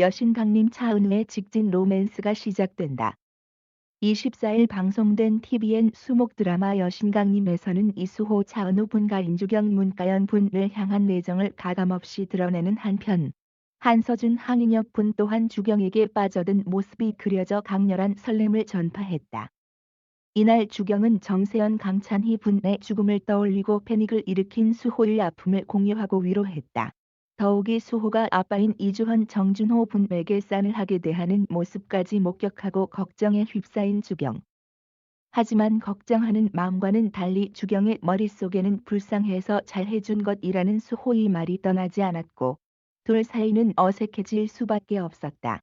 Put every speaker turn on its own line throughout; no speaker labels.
여신 강림 차은우의 직진 로맨스가 시작된다. 24일 방송된 TVN 수목 드라마 여신 강림에서는 이수호 차은우 분과 임주경 문가연 분을 향한 내정을 가감없이 드러내는 한편 한서준 한인혁 분 또한 주경에게 빠져든 모습이 그려져 강렬한 설렘을 전파했다. 이날 주경은 정세현 강찬희 분의 죽음을 떠올리고 패닉을 일으킨 수호의 아픔을 공유하고 위로했다. 더욱이 수호가 아빠인 이주헌 정준호 분에게 싼을 하게 대하는 모습까지 목격하고 걱정에 휩싸인 주경. 하지만 걱정하는 마음과는 달리 주경의 머릿속에는 불쌍해서 잘해준 것이라는 수호의 말이 떠나지 않았고 둘 사이는 어색해질 수밖에 없었다.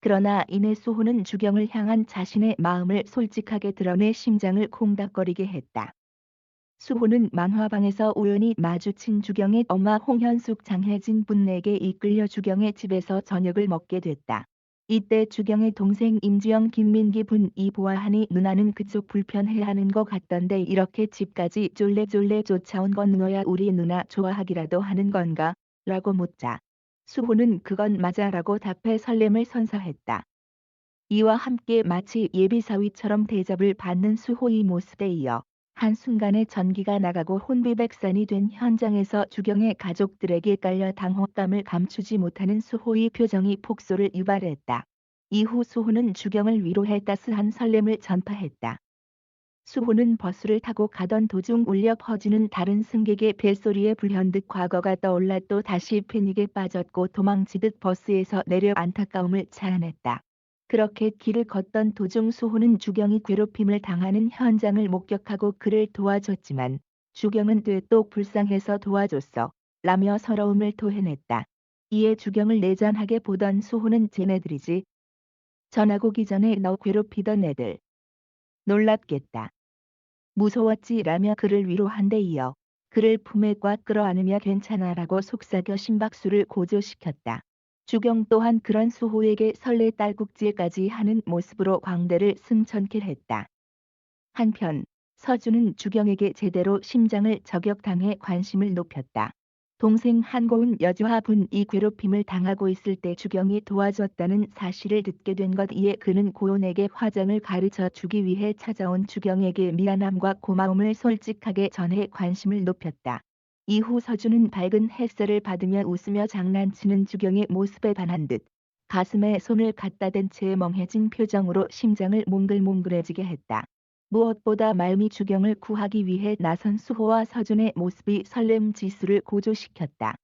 그러나 이내 수호는 주경을 향한 자신의 마음을 솔직하게 드러내 심장을 콩닥거리게 했다. 수호는 만화방에서 우연히 마주친 주경의 엄마 홍현숙 장혜진 분에게 이끌려 주경의 집에서 저녁을 먹게 됐다. 이때 주경의 동생 임주영 김민기 분 이 보아하니 누나는 그쪽 불편해하는 것 같던데 이렇게 집까지 쫄래쫄래 쫓아온 건 너야 우리 누나 좋아하기라도 하는 건가? 라고 묻자. 수호는 그건 맞아 라고 답해 설렘을 선사했다. 이와 함께 마치 예비사위처럼 대접을 받는 수호의 모습에 이어 한순간에 전기가 나가고 혼비백산이 된 현장에서 주경의 가족들에게 깔려 당혹감을 감추지 못하는 수호의 표정이 폭소를 유발했다. 이후 수호는 주경을 위로해 따스한 설렘을 전파했다. 수호는 버스를 타고 가던 도중 울려 퍼지는 다른 승객의 벨소리에 불현듯 과거가 떠올라 또 다시 패닉에 빠졌고 도망치듯 버스에서 내려 안타까움을 자아냈다. 그렇게 길을 걷던 도중 수호는 주경이 괴롭힘을 당하는 현장을 목격하고 그를 도와줬지만 주경은 또 불쌍해서 도와줬어 라며 서러움을 토해냈다. 이에 주경을 내전하게 보던 수호는 쟤네들이지. 전화고기 전에 너 괴롭히던 애들. 놀랍겠다. 무서웠지 라며 그를 위로한 데 이어 그를 품에 꽉 끌어안으며 괜찮아라고 속삭여 심박수를 고조시켰다. 주경 또한 그런 수호에게 설레 딸꾹질까지 하는 모습으로 광대를 승천케 했다. 한편 서준은 주경에게 제대로 심장을 저격당해 관심을 높였다. 동생 한고은 여주하 분 이 괴롭힘을 당하고 있을 때 주경이 도와줬다는 사실을 듣게 된 것 이에 그는 고은에게 화장을 가르쳐 주기 위해 찾아온 주경에게 미안함과 고마움을 솔직하게 전해 관심을 높였다. 이후 서준은 밝은 햇살을 받으며 웃으며 장난치는 주경의 모습에 반한 듯 가슴에 손을 갖다 댄 채 멍해진 표정으로 심장을 몽글몽글해지게 했다. 무엇보다 말미 주경을 구하기 위해 나선 수호와 서준의 모습이 설렘 지수를 고조시켰다.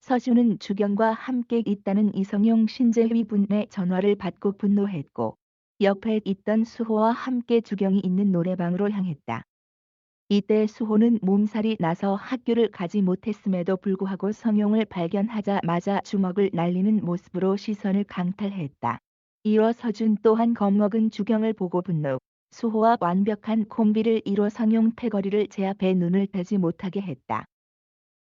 서준은 주경과 함께 있다는 이성용 신재휘 분의 전화를 받고 분노했고 옆에 있던 수호와 함께 주경이 있는 노래방으로 향했다. 이때 수호는 몸살이 나서 학교를 가지 못했음에도 불구하고 성용을 발견하자마자 주먹을 날리는 모습으로 시선을 강탈했다. 이어 서준 또한 겁먹은 주경을 보고 분노. 수호와 완벽한 콤비를 이뤄 성용 패거리를 제압해 눈을 떼지 못하게 했다.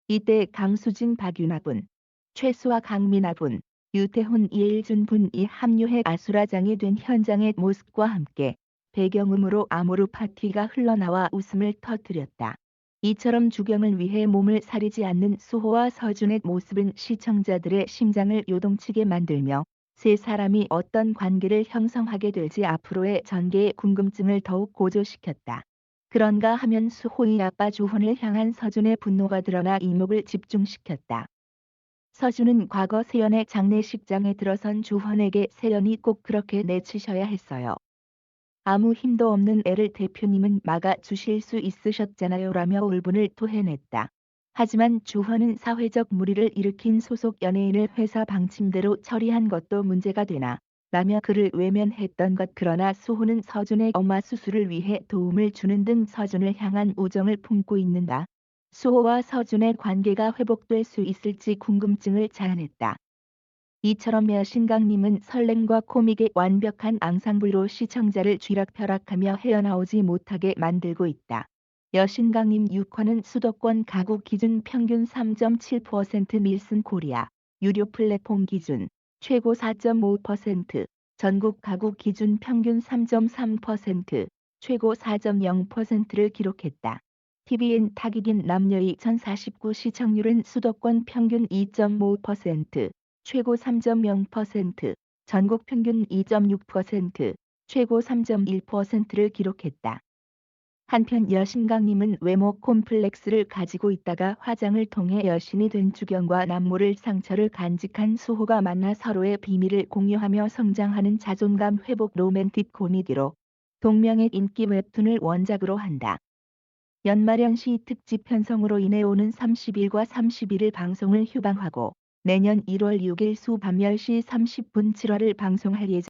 이때 강수진 박윤아분, 최수와 강민아분, 유태훈 이일준 분이 합류해 아수라장이 된 현장의 모습과 함께 배경음으로 아모르 파티가 흘러나와 웃음을 터뜨렸다. 이처럼 주경을 위해 몸을 사리지 않는 수호와 서준의 모습은 시청자들의 심장을 요동치게 만들며 세 사람이 어떤 관계를 형성하게 될지 앞으로의 전개의 궁금증을 더욱 고조시켰다. 그런가 하면 수호의 아빠 주헌을 향한 서준의 분노가 드러나 이목을 집중시켰다. 서준은 과거 세연의 장례식장에 들어선 주헌에게 세연이 꼭 그렇게 내치셔야 했어요. 아무 힘도 없는 애를 대표님은 막아 주실 수 있으셨잖아요 라며 울분을 토해냈다. 하지만 주헌은 사회적 무리를 일으킨 소속 연예인을 회사 방침대로 처리한 것도 문제가 되나 라며 그를 외면했던 것 그러나 수호는 서준의 엄마 수술을 위해 도움을 주는 등 서준을 향한 우정을 품고 있는다. 수호와 서준의 관계가 회복될 수 있을지 궁금증을 자아냈다. 이처럼 여신강님은 설렘과 코믹의 완벽한 앙상블로 시청자를 쥐락펴락하며 헤어나오지 못하게 만들고 있다. 여신강님 6화는 수도권 가구 기준 평균 3.7% 밀슨 코리아, 유료 플랫폼 기준 최고 4.5%, 전국 가구 기준 평균 3.3%, 최고 4.0%를 기록했다. TVN 타깃인 남녀의 1049 시청률은 수도권 평균 2.5%, 최고 3.0%, 전국 평균 2.6%, 최고 3.1%를 기록했다. 한편 여신강님은 외모 콤플렉스를 가지고 있다가 화장을 통해 여신이 된 주경과 남모를 상처를 간직한 수호가 만나 서로의 비밀을 공유하며 성장하는 자존감 회복 로맨틱 코미디로 동명의 인기 웹툰을 원작으로 한다. 연말연시 특집 편성으로 인해 오는 30일과 31일 방송을 휴방하고 내년 1월 6일 수 밤 10시 30분 7화를 방송할 예정.